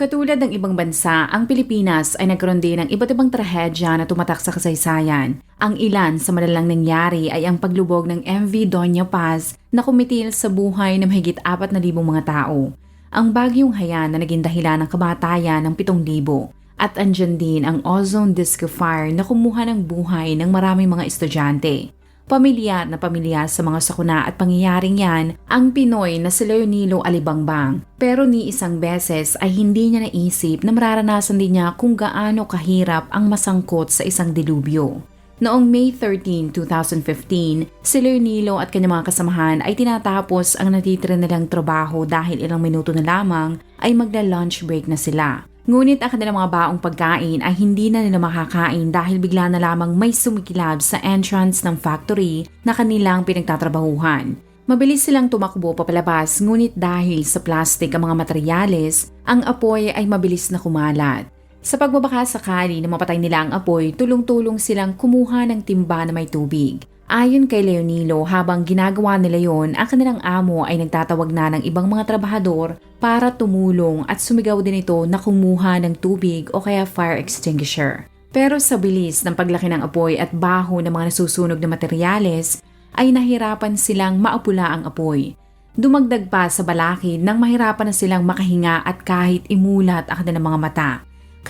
Katulad ng ibang bansa, ang Pilipinas ay nagkaroon din ng iba't ibang trahedya na tumatak sa kasaysayan. Ang ilan sa malalang nangyari ay ang paglubog ng MV Doña Paz na kumitil sa buhay ng mahigit 4,000 mga tao. Ang bagyong hayan na naging dahilan ng kamatayan ng 7,000 at andyan din ang ozone disco fire na kumuha ng buhay ng maraming mga estudyante. Pamilyar na pamilyar sa mga sakuna at pangyayaring yan ang Pinoy na si Leonilo Alibangbang. Pero ni isang beses ay hindi niya naisip na mararanasan din niya kung gaano kahirap ang masangkot sa isang dilubyo. Noong May 13, 2015, si Leonilo at kanyang mga kasamahan ay tinatapos ang natitira nilang trabaho dahil ilang minuto na lamang ay magla-lunch break na sila. Ngunit ang kanilang mga baong pagkain ay hindi na nila makakain dahil bigla na lamang may sumikilab sa entrance ng factory na kanilang pinagtatrabahuhan. Mabilis silang tumakbo papalabas ngunit dahil sa plastic ang mga materyales, ang apoy ay mabilis na kumalat. Sa pagbabaka sakali na mapatay nila ang apoy, tulong-tulong silang kumuha ng timba na may tubig. Ayon kay Leonilo, habang ginagawa nila yon, ang kanilang amo ay nagtatawag na ng ibang mga trabahador para tumulong at sumigaw din ito na kumuha ng tubig o kaya fire extinguisher. Pero sa bilis ng paglaki ng apoy at baho ng mga nasusunog na materyales, ay nahirapan silang maapula ang apoy. Dumagdag pa sa balakid nang mahirapan na silang makahinga at kahit imulat ang kanilang mga mata.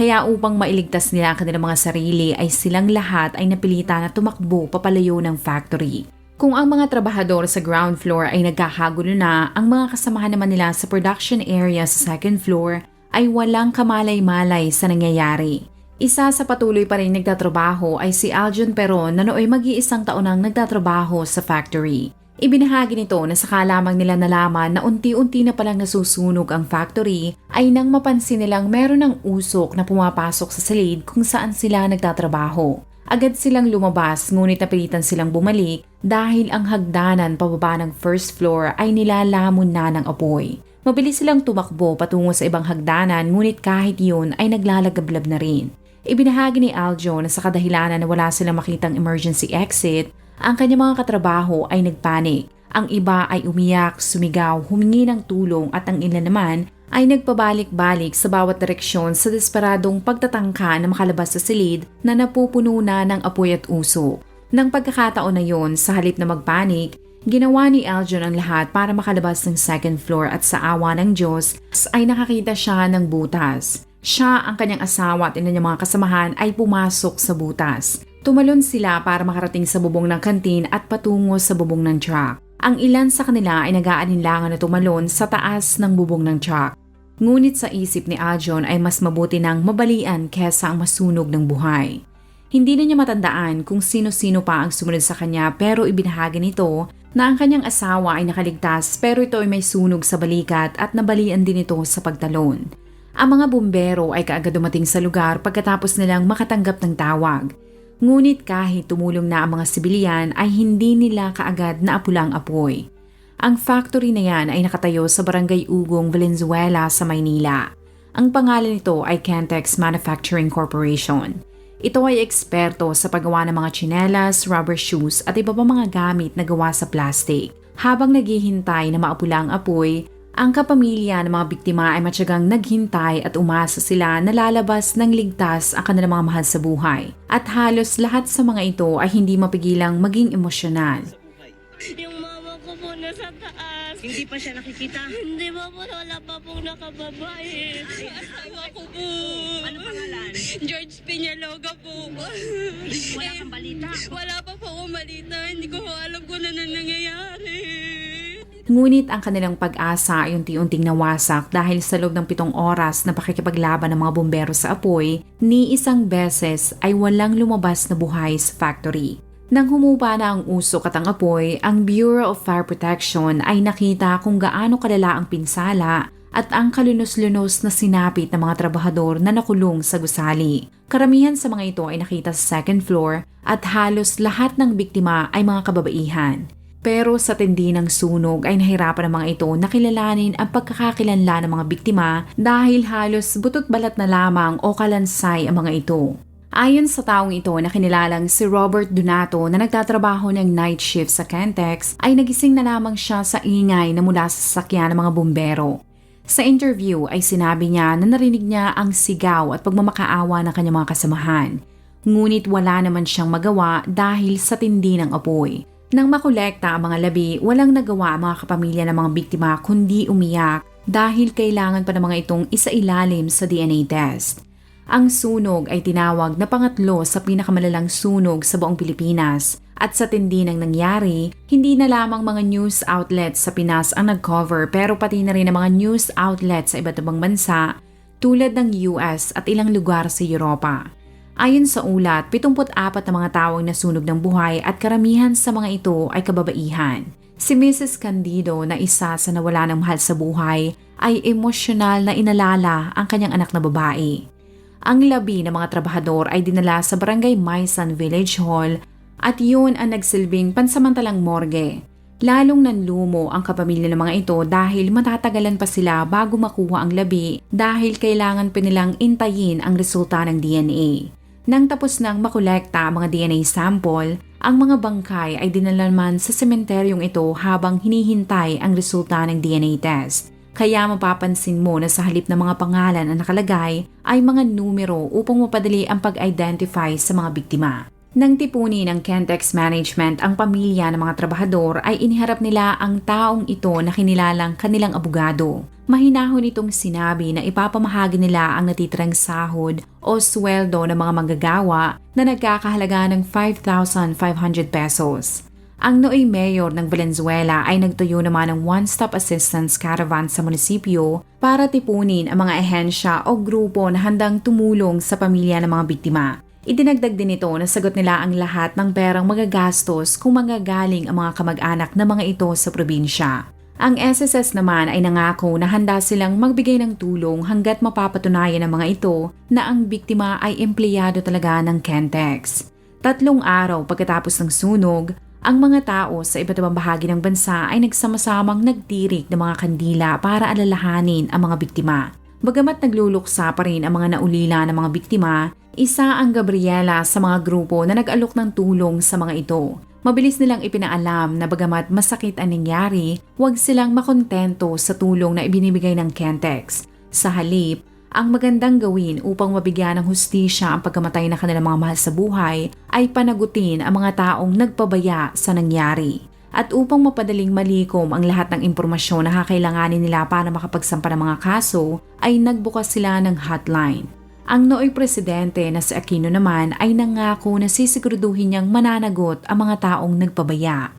Kaya upang mailigtas nila ang kanilang mga sarili ay silang lahat ay napilitan na tumakbo papalayo ng factory. Kung ang mga trabahador sa ground floor ay nagkakagulo na, ang mga kasamahan naman nila sa production area sa second floor ay walang kamalay-malay sa nangyayari. Isa sa patuloy pa rin nagtatrabaho ay si Aljon Peron na nooy mag-iisang taon nang nagtatrabaho sa factory. Ibinahagi nito na saka lamang nila nalaman na unti-unti na palang nasusunog ang factory ay nang mapansin nilang meron ng usok na pumapasok sa silid kung saan sila nagtatrabaho. Agad silang lumabas ngunit napilitan silang bumalik dahil ang hagdanan pababa ng first floor ay nilalamon na ng apoy. Mabilis silang tumakbo patungo sa ibang hagdanan ngunit kahit yun ay naglalagablab na rin. Ibinahagi ni Aljo na sa kadahilanan na wala silang makitang emergency exit ang kanyang mga katrabaho ay nagpanik. Ang iba ay umiyak, sumigaw, humingi ng tulong at ang ilan naman ay nagpabalik-balik sa bawat direksyon sa desperadong pagtatangka na makalabas sa silid na napupuno na ng apoy at uso. Nang pagkakataon na yon, sa halip na magpanik, ginawa ni Aljon ang lahat para makalabas ng second floor at sa awa ng Diyos ay nakakita siya ng butas. Siya, ang kanyang asawa at ina mga kasamahan ay pumasok sa butas. Tumalon sila para makarating sa bubong ng kantin at patungo sa bubong ng truck. Ang ilan sa kanila ay nag-aalinlangan na tumalon sa taas ng bubong ng truck. Ngunit sa isip ni Aljon ay mas mabuti nang mabalian kesa ang masunog ng buhay. Hindi na niya matandaan kung sino-sino pa ang sumunod sa kanya pero ibinahagi nito na ang kanyang asawa ay nakaligtas pero ito ay may sunog sa balikat at nabalian din ito sa pagtalon. Ang mga bumbero ay kaagad dumating sa lugar pagkatapos nilang makatanggap ng tawag. Ngunit kahit tumulong na ang mga sibilyan ay hindi nila kaagad na apulang apoy. Ang factory na yan ay nakatayo sa Barangay Ugong, Valenzuela sa Maynila. Ang pangalan nito ay Cantex Manufacturing Corporation. Ito ay eksperto sa paggawa ng mga chinelas, rubber shoes at iba pa mga gamit na gawa sa plastic. Habang naghihintay na maapula ang apoy, ang kapamilya ng mga biktima ay matyagang naghintay at umasa sila na lalabas ng ligtas ang kanilang mga mahal sa buhay. At halos lahat sa mga ito ay hindi mapigilang maging emosyonal. Yung mama ko po nasa taas. Hindi pa siya nakikita. Hindi pa po, wala pa pong nakababa eh. Asawa ko po. Ano pangalan? George Peñaloga po. Wala kang balita. Wala pa po akong balita. Hindi ko alam kung ano nangyayari. Ngunit ang kanilang pag-asa ay unti-unting nawasak dahil sa loob ng pitong oras na pakikipaglaban ng mga bumbero sa apoy, ni isang beses ay walang lumabas na buhay sa factory. Nang humupa na ang usok at ang apoy, ang Bureau of Fire Protection ay nakita kung gaano kalala ang pinsala at ang kalunos-lunos na sinapit ng mga trabahador na nakulong sa gusali. Karamihan sa mga ito ay nakita sa second floor at halos lahat ng biktima ay mga kababaihan. Pero sa tindi ng sunog ay nahirapan ng mga ito na kilalanin ang pagkakakilanla ng mga biktima dahil halos butot balat na lamang o kalansay ang mga ito. Ayon sa taong ito na kinilalang si Robert Donato na nagtatrabaho ng night shift sa Kentex ay nagising na lamang siya sa ingay na mula sa sasakyan ng mga bumbero. Sa interview ay sinabi niya na narinig niya ang sigaw at pagmamakaawa ng kanyang mga kasamahan. Ngunit wala naman siyang magawa dahil sa tindi ng apoy. Nang makolekta ang mga labi, walang nagawa ang mga kapamilya ng mga biktima kundi umiyak dahil kailangan pa ng mga itong isailalim sa DNA test. Ang sunog ay tinawag na pangatlo sa pinakamalalang sunog sa buong Pilipinas at sa tindi ng nangyari, hindi na lamang mga news outlets sa Pinas ang nag-cover pero pati na rin ang mga news outlets sa iba't ibang bansa tulad ng US at ilang lugar sa Europa. Ayon sa ulat, 74 na mga tao ang nasunog ng buhay at karamihan sa mga ito ay kababaihan. Si Mrs. Candido na isa sa nawala ng mahal sa buhay ay emosyonal na inalala ang kanyang anak na babae. Ang labi ng mga trabahador ay dinala sa Barangay Maisan Village Hall at yun ang nagsilbing pansamantalang morgue. Lalong nanlumo ang kapamilya ng mga ito dahil matatagalan pa sila bago makuha ang labi dahil kailangan pa nilang intayin ang resulta ng DNA. Nang tapos nang makolekta ang mga DNA sample, ang mga bangkay ay dinala naman sa sementeryong ito habang hinihintay ang resulta ng DNA test. Kaya mapapansin mo na sa halip ng mga pangalan na nakalagay ay mga numero upang mapadali ang pag-identify sa mga biktima. Nang tipuni ng Kentex Management ang pamilya ng mga trabahador ay iniharap nila ang taong ito na kinilalang kanilang abogado. Mahinahon itong sinabi na ipapamahagi nila ang natitirang sahod o sweldo ng mga manggagawa na nagkakahalaga ng 5,500 pesos. Ang nooy mayor ng Valenzuela ay nagtuyo naman ng one-stop assistance caravan sa munisipyo para tipunin ang mga ehensya o grupo na handang tumulong sa pamilya ng mga biktima. Idinagdag din ito na sagot nila ang lahat ng perang magagastos kung manggagaling ang mga kamag-anak na mga ito sa probinsya. Ang SSS naman ay nangako na handa silang magbigay ng tulong hanggat mapapatunayan ng mga ito na ang biktima ay empleyado talaga ng Kentex. Tatlong araw pagkatapos ng sunog, ang mga tao sa iba't ibang bahagi ng bansa ay nagsama-samang nagtirik ng mga kandila para alalahanin ang mga biktima. Bagamat nagluluksa pa rin ang mga naulila ng mga biktima, isa ang Gabriela sa mga grupo na nag-alok ng tulong sa mga ito. Mabilis nilang ipinaalam na bagamat masakit ang nangyari, huwag silang makontento sa tulong na ibinibigay ng Kentex. Sa halip, ang magandang gawin upang mabigyan ng hustisya ang pagkamatay na kanilang mga mahal sa buhay ay panagutin ang mga taong nagpabaya sa nangyari. At upang mapadaling malikom ang lahat ng impormasyon na kakailanganin nila para makapagsampa ng mga kaso, ay nagbukas sila ng hotline. Ang nooy presidente na si Aquino naman ay nangako na sisiguraduhin niyang mananagot ang mga taong nagpabaya.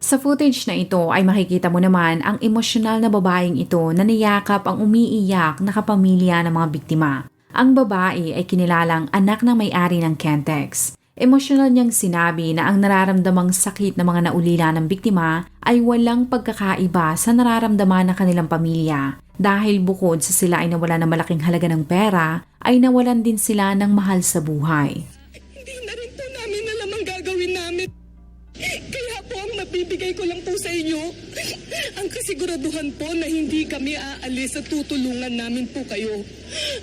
Sa footage na ito ay makikita mo naman ang emosyonal na babaeng ito na niyakap ang umiiyak na kapamilya ng mga biktima. Ang babae ay kinilalang anak ng may-ari ng Kentex. Emosyonal niyang sinabi na ang nararamdamang sakit ng mga naulila ng biktima ay walang pagkakaiba sa nararamdaman ng kanilang pamilya dahil bukod sa sila ay nawala ng malaking halaga ng pera, ay nawalan din sila ng mahal sa buhay. Hindi na rin po namin alam ang gagawin namin. Kaya po ang mabibigay ko lang po sa inyo, ang kasiguraduhan po na hindi kami aalis at tutulungan namin po kayo.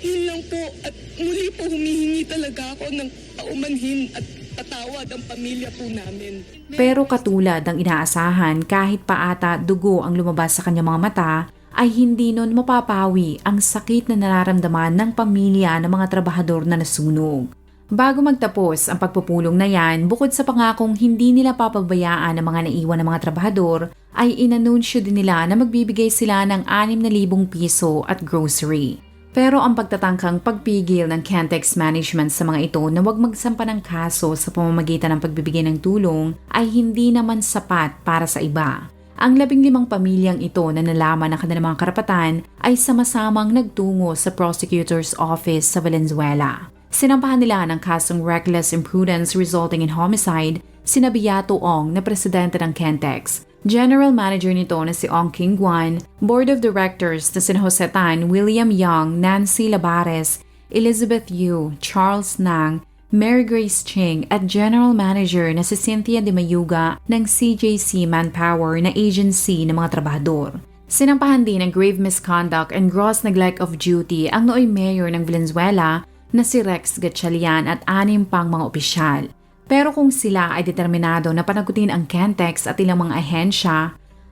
Yun lang po at muli po humihingi talaga ako ng paumanhin at patawad ang pamilya po namin. Pero katulad ng inaasahan kahit pa ata dugo ang lumabas sa kanyang mga mata, ay hindi nun mapapawi ang sakit na nararamdaman ng pamilya ng mga trabahador na nasunog. Bago magtapos ang pagpupulong na yan, bukod sa pangakong hindi nila papabayaan ang mga naiwan ng mga trabahador, ay inanunsyo din nila na magbibigay sila ng 6,000 piso at grocery. Pero ang pagtatangkang pagpigil ng Cantex Management sa mga ito na huwag magsampa ng kaso sa pamamagitan ng pagbibigay ng tulong ay hindi naman sapat para sa iba. Ang labing limang pamilyang ito na nalaman ng kanilang mga karapatan ay sama-samang nagtungo sa prosecutor's office sa Valenzuela. Sinampahan nila ng kasong reckless imprudence resulting in homicide sina Beato Ong na presidente ng Kentex, General Manager nito na si Ong King Guan, Board of Directors na si Jose Tan, William Young, Nancy Labares, Elizabeth Yu, Charles Nang, Mary Grace Ching at General Manager na si Cynthia De Mayuga ng CJC Manpower na agency ng mga trabahador. Sinampahan din ng grave misconduct and gross neglect of duty ang nooy mayor ng Valenzuela na si Rex Gatchalian at anim pang mga opisyal. Pero kung sila ay determinado na panagutin ang Kentex at ilang mga ahensya,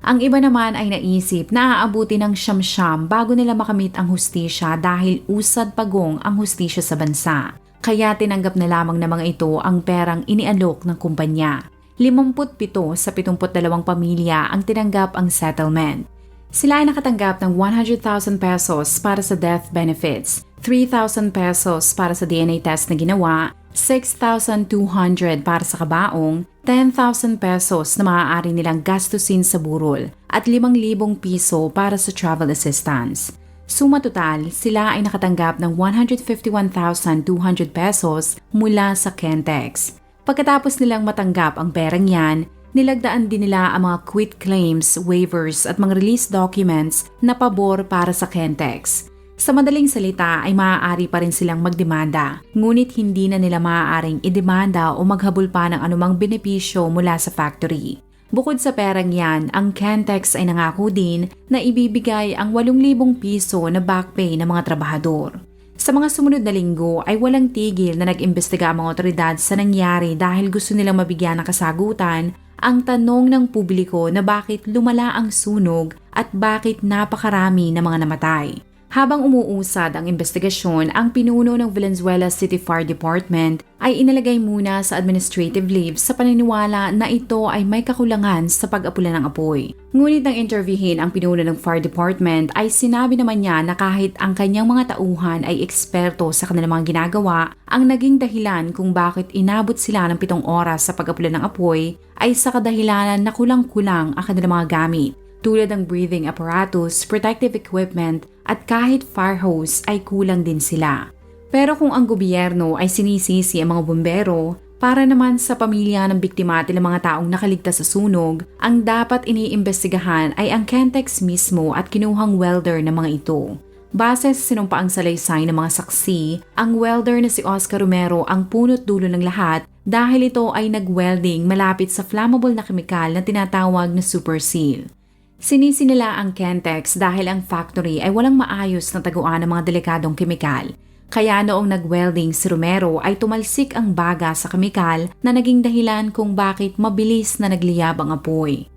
ang iba naman ay naisip na aabuti ng siyam-siyam bago nila makamit ang hustisya dahil usad pagong ang hustisya sa bansa. Kaya tinanggap na lamang ng mga ito ang perang inialok ng kumpanya. 57 sa 72 pamilya ang tinanggap ang settlement. Sila ay nakatanggap ng 100,000 pesos para sa death benefits, 3,000 pesos para sa DNA test na ginawa, 6,200 para sa kabaong, 10,000 pesos na maaari nilang gastusin sa burol at 5,000 piso para sa travel assistance. Suma total, sila ay nakatanggap ng 151,200 pesos mula sa Kentex. Pagkatapos nilang matanggap ang perang yan, nilagdaan din nila ang mga quit claims, waivers at mga release documents na pabor para sa Kentex. Sa madaling salita ay maaari pa rin silang magdemanda, ngunit hindi na nila maaaring idemanda o maghabol pa ng anumang benepisyo mula sa factory. Bukod sa perang yan, ang Kentex ay nangako din na ibibigay ang 8,000 piso na back pay ng mga trabahador. Sa mga sumunod na linggo ay walang tigil na nag-imbestiga ang mga otoridad sa nangyari dahil gusto nilang mabigyan ng kasagutan ang tanong ng publiko na bakit lumala ang sunog at bakit napakarami ng mga namatay. Habang umuusad ang investigasyon, ang pinuno ng Valenzuela City Fire Department ay inalagay muna sa administrative leave sa paniniwala na ito ay may kakulangan sa pag-apula ng apoy. Ngunit nang interviewin ang pinuno ng Fire Department ay sinabi naman niya na kahit ang kanyang mga tauhan ay eksperto sa kanilang mga ginagawa, ang naging dahilan kung bakit inabot sila ng pitong oras sa pag-apula ng apoy ay sa kadahilanan na kulang-kulang ang kanilang mga gamit tulad ng breathing apparatus, protective equipment at kahit fire hose ay kulang din sila. Pero kung ang gobyerno ay sinisisi ang mga bumbero, para naman sa pamilya ng biktima at ilang mga taong nakaligtas sa sunog, ang dapat iniimbestigahan ay ang Kentex mismo at kinuhang welder ng mga ito. Base sa sinumpaang salaysay ng mga saksi, ang welder na si Oscar Romero ang punot dulo ng lahat dahil ito ay nag-welding malapit sa flammable na kemikal na tinatawag na super seal. Sinisi nila ang Kentex dahil ang factory ay walang maayos na taguan ng mga delikadong kemikal. Kaya noong nag-welding si Romero ay tumalsik ang baga sa kemikal na naging dahilan kung bakit mabilis na nagliyab ang apoy.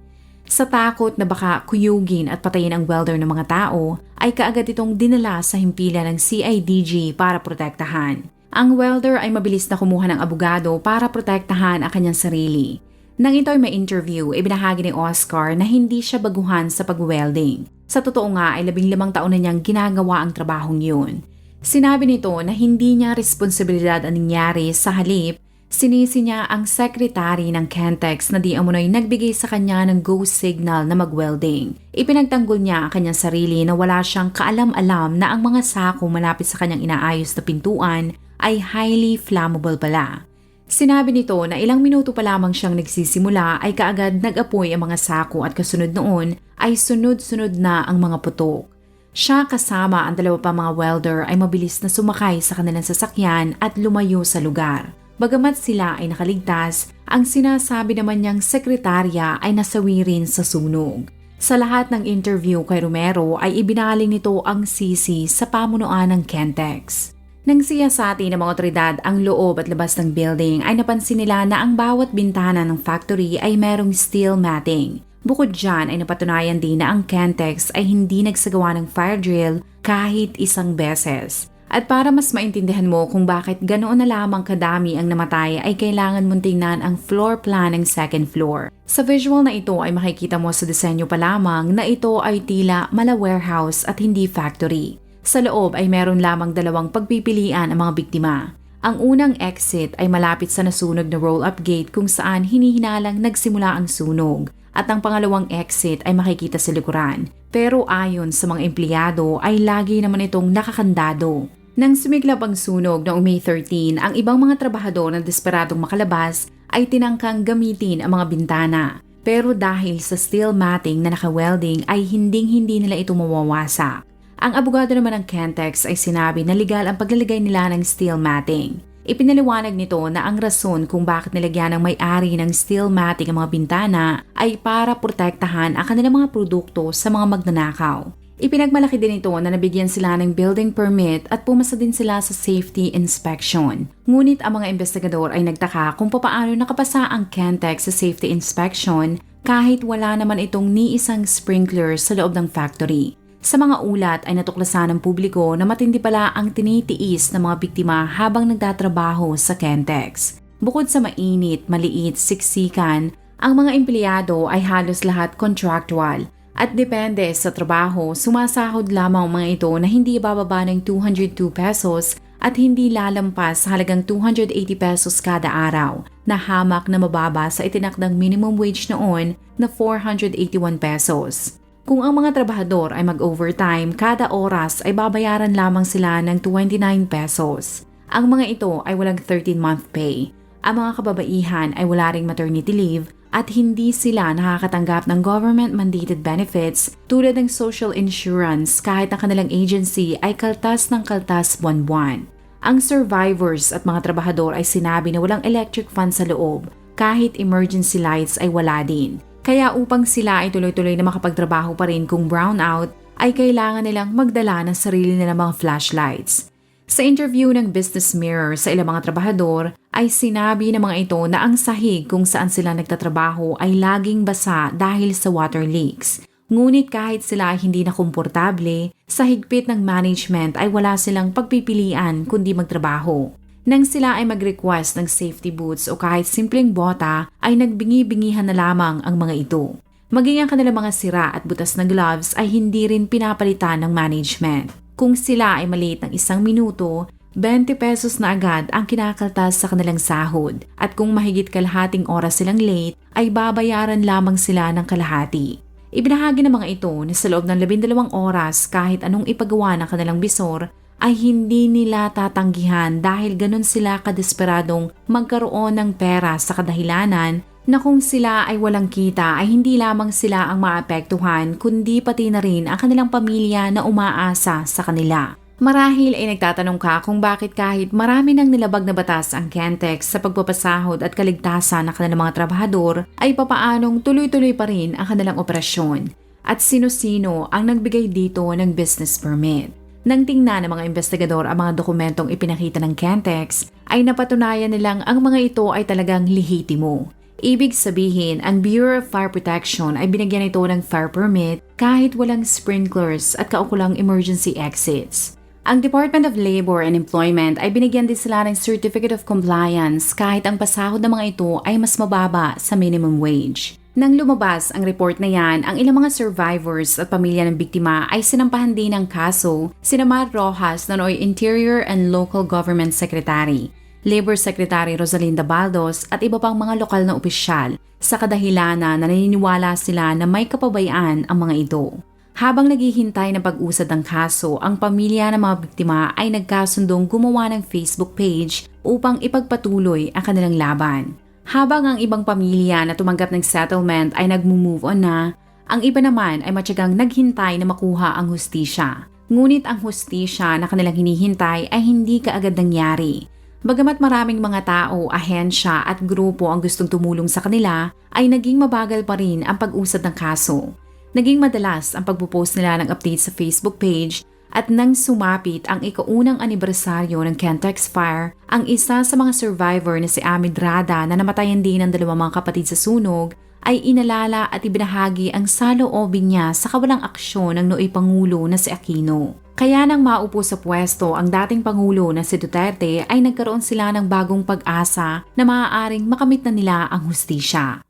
Sa takot na baka kuyugin at patayin ang welder ng mga tao, ay kaagad itong dinala sa himpilan ng CIDG para protektahan. Ang welder ay mabilis na kumuha ng abogado para protektahan ang kanyang sarili. Nang ito ay may interview, ibinahagi ni Oscar na hindi siya baguhan sa pag-welding. Sa totoo nga ay labing limang taon na niyang ginagawa ang trabahong yun. Sinabi nito na hindi niya responsibilidad ang nangyari sa halip, sinisi niya ang sekretary ng Kentex na di amunoy nagbigay sa kanya ng go signal na mag-welding. Ipinagtanggol niya ang kanyang sarili na wala siyang kaalam-alam na ang mga sako malapit sa kanyang inaayos na pintuan ay highly flammable pala. Sinabi nito na ilang minuto pa lamang siyang nagsisimula ay kaagad nag-apoy ang mga sako at kasunod noon ay sunod-sunod na ang mga putok. Siya kasama ang dalawa pa mga welder ay mabilis na sumakay sa kanilang sasakyan at lumayo sa lugar. Bagamat sila ay nakaligtas, ang sinasabi naman niyang sekretarya ay nasawi rin sa sunog. Sa lahat ng interview kay Romero ay ibinaling nito ang sisi sa pamunuan ng Kentex. Nang siyasati ng mga otoridad ang loob at labas ng building ay napansin nila na ang bawat bintana ng factory ay merong steel matting. Bukod dyan ay napatunayan din na ang Kentex ay hindi nagsagawa ng fire drill kahit isang beses. At para mas maintindihan mo kung bakit ganoon na lamang kadami ang namatay ay kailangan mong tingnan ang floor plan ng second floor. Sa visual na ito ay makikita mo sa disenyo pa lamang na ito ay tila mala warehouse at hindi factory. Sa loob ay meron lamang dalawang pagpipilian ang mga biktima. Ang unang exit ay malapit sa nasunog na roll-up gate kung saan hinihinalang nagsimula ang sunog at ang pangalawang exit ay makikita sa likuran. Pero ayon sa mga empleyado ay lagi naman itong nakakandado. Nang sumiglap ang sunog noong May 13, ang ibang mga trabahador na desperadong makalabas ay tinangkang gamitin ang mga bintana. Pero dahil sa steel matting na naka-welding ay hinding-hindi nila ito mawawasak. Ang abogado naman ng Kentex ay sinabi na legal ang paglalagay nila ng steel matting. Ipinaliwanag nito na ang rason kung bakit nilagyan ng may-ari ng steel matting ang mga bintana ay para protektahan ang kanilang mga produkto sa mga magnanakaw. Ipinagmalaki din ito na nabigyan sila ng building permit at pumasa din sila sa safety inspection. Ngunit ang mga investigador ay nagtaka kung papaano nakapasa ang Kentex sa safety inspection kahit wala naman itong ni isang sprinkler sa loob ng factory. Sa mga ulat ay natuklasan ng publiko na matindi pala ang tinitiis ng mga biktima habang nagtatrabaho sa Kentex. Bukod sa mainit, maliit, siksikan, ang mga empleyado ay halos lahat contractual at depende sa trabaho, sumasahod lamang mga ito na hindi bababa ng 202 pesos at hindi lalampas halagang 280 pesos kada araw na hamak na mababa sa itinakdang minimum wage noon na 481 pesos. Kung ang mga trabahador ay mag-overtime, kada oras ay babayaran lamang sila ng 29 pesos. Ang mga ito ay walang 13-month pay. Ang mga kababaihan ay wala ring maternity leave at hindi sila nakakatanggap ng government-mandated benefits tulad ng social insurance kahit ang kanilang agency ay kaltas ng kaltas buwan-buwan. Ang survivors at mga trabahador ay sinabi na walang electric fan sa loob kahit emergency lights ay wala din. Kaya upang sila ay tuloy-tuloy na makapagtrabaho pa rin kung brownout, ay kailangan nilang magdala ng sarili nilang mga flashlights. Sa interview ng Business Mirror sa ilang mga trabahador, ay sinabi ng mga ito na ang sahig kung saan sila nagtatrabaho ay laging basa dahil sa water leaks. Ngunit kahit sila hindi na komportable, sa higpit ng management ay wala silang pagpipilian kundi magtrabaho. Nang sila ay mag-request ng safety boots o kahit simpleng bota, ay nagbingi-bingihan na lamang ang mga ito. Maging ang kanilang mga sira at butas na gloves ay hindi rin pinapalitan ng management. Kung sila ay maliit ng isang minuto, 20 pesos na agad ang kinakaltas sa kanilang sahod at kung mahigit kalahating oras silang late ay babayaran lamang sila ng kalahati. Ibinahagi ng mga ito na sa loob ng 12 oras kahit anong ipagawa ng kanilang bisor ay hindi nila tatanggihan dahil ganun sila kadesperadong magkaroon ng pera sa kadahilanan na kung sila ay walang kita ay hindi lamang sila ang maapektuhan kundi pati na rin ang kanilang pamilya na umaasa sa kanila. Marahil ay nagtatanong ka kung bakit kahit marami ng nilabag na batas ang Kentex sa pagpapasahod at kaligtasan ng kanilang mga trabahador ay papaanong tuloy-tuloy pa rin ang kanilang operasyon at sino-sino ang nagbigay dito ng business permit. Nang tingnan ng mga investigador ang mga dokumentong ipinakita ng Kentex, ay napatunayan nilang ang mga ito ay talagang lihitimo. Ibig sabihin, ang Bureau of Fire Protection ay binigyan ito ng fire permit kahit walang sprinklers at kaukulang emergency exits. Ang Department of Labor and Employment ay binigyan din sila ng Certificate of Compliance kahit ang pasahod ng mga ito ay mas mababa sa minimum wage. Nang lumabas ang report na yan, ang ilang mga survivors at pamilya ng biktima ay sinampahan din ng kaso sina Matt Rojas na Interior and Local Government Secretary, Labor Secretary Rosalinda Baldos at iba pang mga lokal na opisyal sa kadahilanan na naniniwala sila na may kapabayaan ang mga ito. Habang naghihintay na pag-usad ng kaso, ang pamilya ng mga biktima ay nagkasundong gumawa ng Facebook page upang ipagpatuloy ang kanilang laban. Habang ang ibang pamilya na tumanggap ng settlement ay nag-move on na, ang iba naman ay matyagang naghintay na makuha ang hustisya. Ngunit ang hustisya na kanilang hinihintay ay hindi kaagad nangyari. Bagamat maraming mga tao, ahensya at grupo ang gustong tumulong sa kanila, ay naging mabagal pa rin ang pag-usad ng kaso. Naging madalas ang pagpupost nila ng update sa Facebook page at nang sumapit ang ikaunang anibersaryo ng Kentex Fire, ang isa sa mga survivor na si Amid Rada na namatayan din ng dalawang mga kapatid sa sunog, ay inalala at ibinahagi ang saloobin niya sa kawalang aksyon ng nooy Pangulo na si Aquino. Kaya nang maupo sa pwesto ang dating Pangulo na si Duterte ay nagkaroon sila ng bagong pag-asa na maaaring makamit na nila ang hustisya.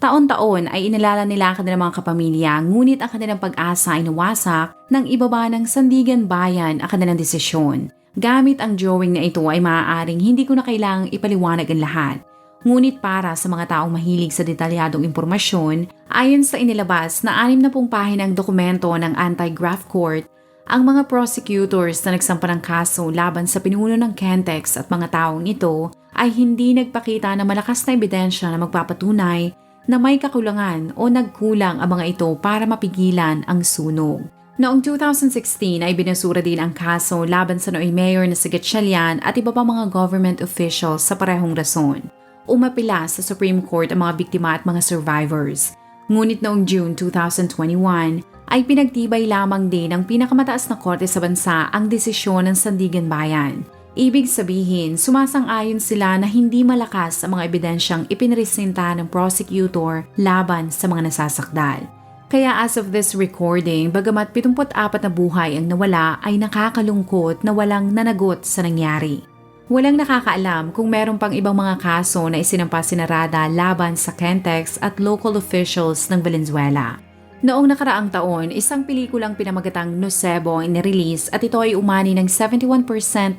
Taon-taon ay inilala nila ang kanilang mga kapamilya ngunit ang kanilang pag-asa ay nawasak nang ibaba ng Sandigan Bayan ang kanilang desisyon. Gamit ang drawing na ito ay maaaring hindi ko na kailangang ipaliwanag ang lahat. Ngunit para sa mga taong mahilig sa detalyadong impormasyon, ayon sa inilabas na 60 pahinang dokumento ng Anti-Graft Court, Ang mga prosecutors na nagsampa ng kaso laban sa pinuno ng Kentex at mga taong ito ay hindi nagpakita ng malakas na ebidensya na magpapatunay na may kakulangan o nagkulang ang mga ito para mapigilan ang sunog. Noong 2016 ay binasura din ang kaso laban sa noong mayor na si Gatchalian at iba pang mga government officials sa parehong rason. Umapila sa Supreme Court ang mga biktima at mga survivors. Ngunit noong June 2021 ay pinagtibay lamang din ng pinakamataas na korte sa bansa ang desisyon ng Sandigan Bayan. Ibig sabihin, sumasang-ayon sila na hindi malakas ang mga ebidensyang ipinresenta ng prosecutor laban sa mga nasasakdal. Kaya as of this recording, bagamat 74 na buhay ang nawala ay nakakalungkot na walang nanagot sa nangyari. Walang nakakaalam kung meron pang ibang mga kaso na isinampa sinarada laban sa Kentex at local officials ng Valenzuela. Noong nakaraang taon, isang pelikulang pinamagatang Nocebo ang nirelease at ito ay umani ng 71%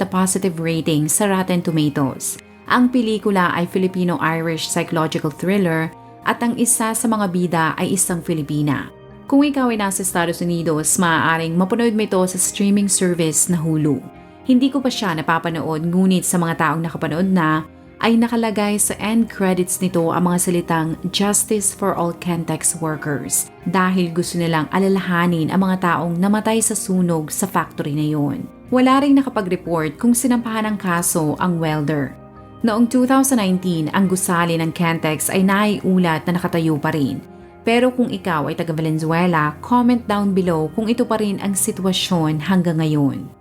na positive rating sa Rotten Tomatoes. Ang pelikula ay Filipino-Irish psychological thriller at ang isa sa mga bida ay isang Filipina. Kung ikaw ay nasa Estados Unidos, maaaring mapanood mo ito sa streaming service na Hulu. Hindi ko pa siya napapanood ngunit sa mga taong nakapanood na ay nakalagay sa end credits nito ang mga salitang Justice for all Kentex workers dahil gusto nilang alalahanin ang mga taong namatay sa sunog sa factory na yun. Wala ring nakapag-report kung sinampahan ng kaso ang welder. Noong 2019, ang gusali ng Kentex ay naiulat na nakatayo pa rin. Pero kung ikaw ay taga Valenzuela, comment down below kung ito pa rin ang sitwasyon hanggang ngayon.